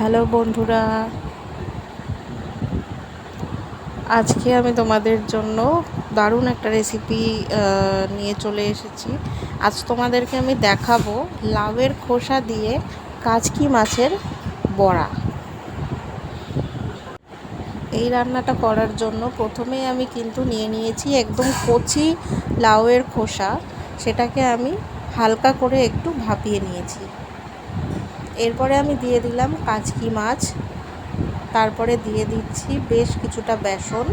Hello বন্ধুরা। আজকে আমি তোমাদের জন্য দারুণ একটা রেসিপি নিয়ে চলে এসেছি। আজ তোমাদেরকে আমি দেখাবো লাউয়ের খোসা দিয়ে কাচকি মাছের বড়া। এই রান্নাটা করার জন্য প্রথমেই আমি কিন্তু নিয়ে নিয়েছি একদম কচি লাউয়ের খোসা। সেটাকে আমি হালকা করে একটু ভাপিয়ে নিয়েছি। এরপরে আমি দিয়ে দিলাম কাচকি মাছ। তারপরে দিয়ে দিচ্ছি বেশ কিছুটা বেসন।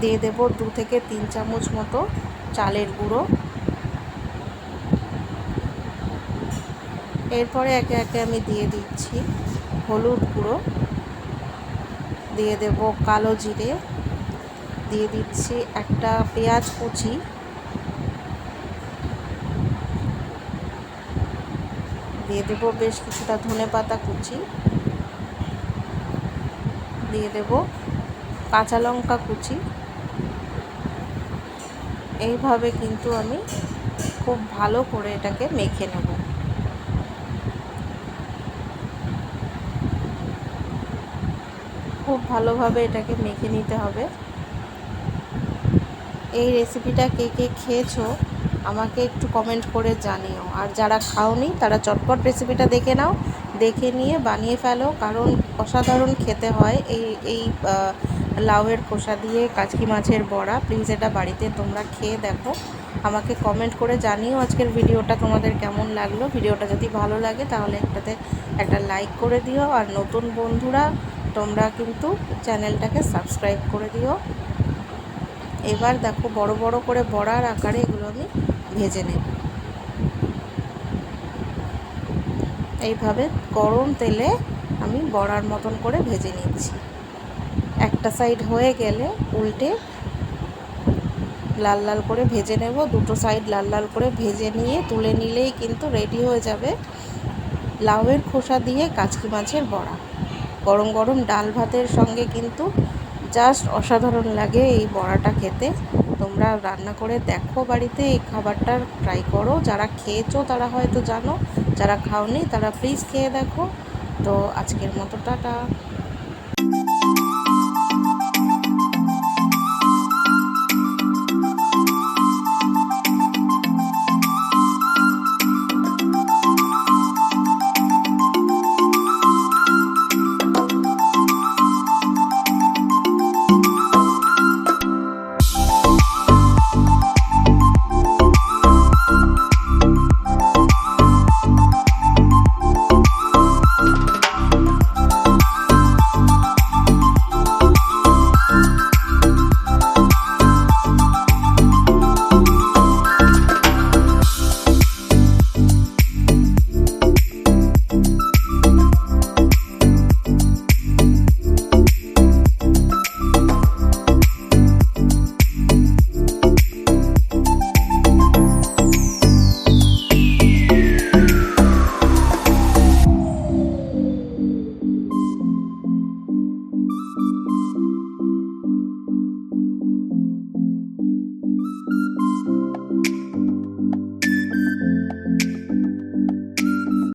দিয়ে দেব দু থেকে তিন চামচ মতো চালের গুঁড়ো। এরপরে একে একে আমি দিয়ে দিচ্ছি হলুদ গুঁড়ো। দিয়ে দেব কালো জিরে। দিয়ে দিচ্ছি একটা পেঁয়াজ কুচি। দিয়ে দেব, বেশ কিছুটা ধনে পাতা কুচি। দিয়ে দেব কাঁচা লঙ্কা কুচি। এইভাবে কিন্তু আমি খুব ভালো করে এটাকে মেখে নেব। খুব ভালোভাবে এটাকে মেখে নিতে হবে। এই রেসিপিটা কে কে খেয়েছো আমাকে একটু কমেন্ট করে জানিও। আর যারা খাওনি, তারা চটপট রেসিপিটা দেখে নাও, দেখে নিয়ে বানিয়ে ফেলো। কারণ অসাধারণ খেতে হয় এই এই লাউয়ের খোসা দিয়ে কাচকি মাছের বড়া। প্লিজ এটা বাড়িতে তোমরা খেয়ে দেখো। আমাকে কমেন্ট করে জানিও আজকের ভিডিওটা তোমাদের কেমন লাগল। ভিডিওটা যদি ভালো লাগে, তাহলে একটাতে একটা লাইক করে দিও। আর নতুন বন্ধুরা, তোমরা কিন্তু চ্যানেলটাকে সাবস্ক্রাইব করে দিও। এবার দেখো বড় বড় করে বড়ার আকারে এগুলো আমি ভেজে নেব। এইভাবে গরম তেলে আমি বড়ার মতন করে ভেজে নিচ্ছি। একটা সাইড হয়ে গেলে উল্টে লাল লাল করে ভেজে নেব। দুটো সাইড লাল লাল করে ভেজে নিয়ে তুলে নিলেই কিন্তু রেডি হয়ে যাবে লাউয়ের খোসা দিয়ে কাচকি মাছের বড়া। গরম গরম ডাল ভাতের সঙ্গে কিন্তু জাস্ট অসাধারণ লাগে এই বড়াটা খেতে। তোমরা রান্না করে দেখো বাড়িতে, এই খাবারটা ট্রাই করো। যারা খেয়েছো তারা হয়তো জানো, যারা খাওনি তারা প্লিজ খেয়ে দেখো। তো আজকের মতো, টাটা।